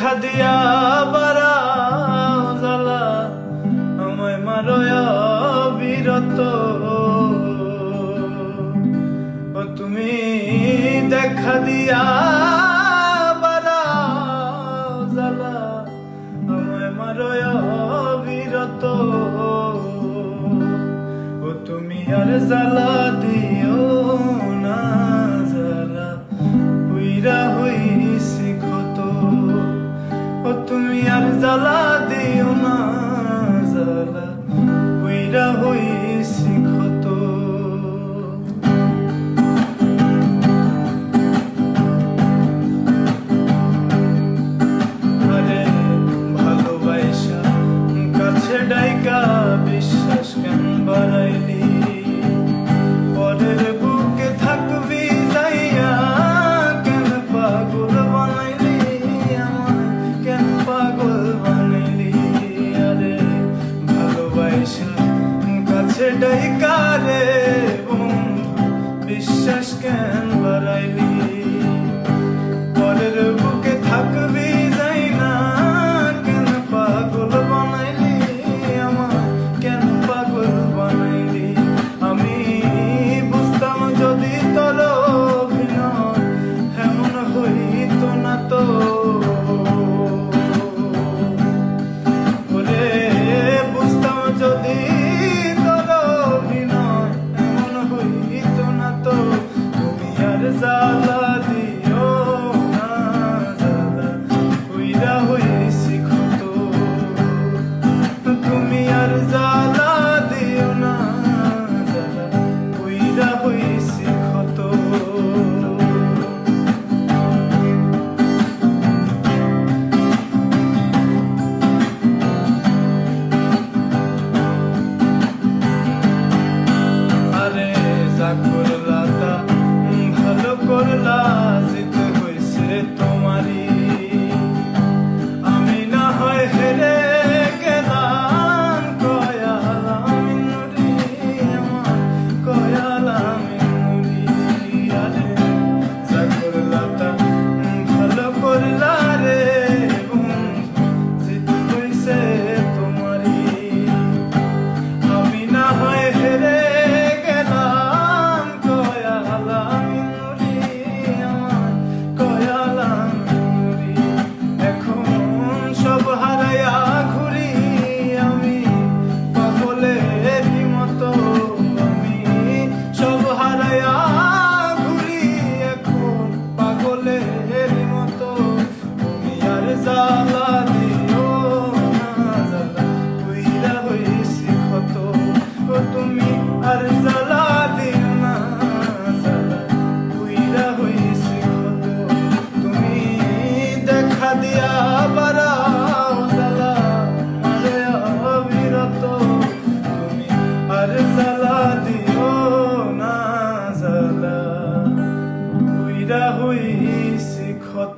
দেখা দিয়া বারা জ্বালা, আমায় মারয়া বিরত। ও তুমি দেখা দিয়া বারা জ্বালা, আমায় মারয় বিরত। ও তুমি আর জ্বালা দিয়া love. This সেটাই কারে বিশ্বাস কেন বাড়াইলি? Cause I love Maria.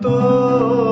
তো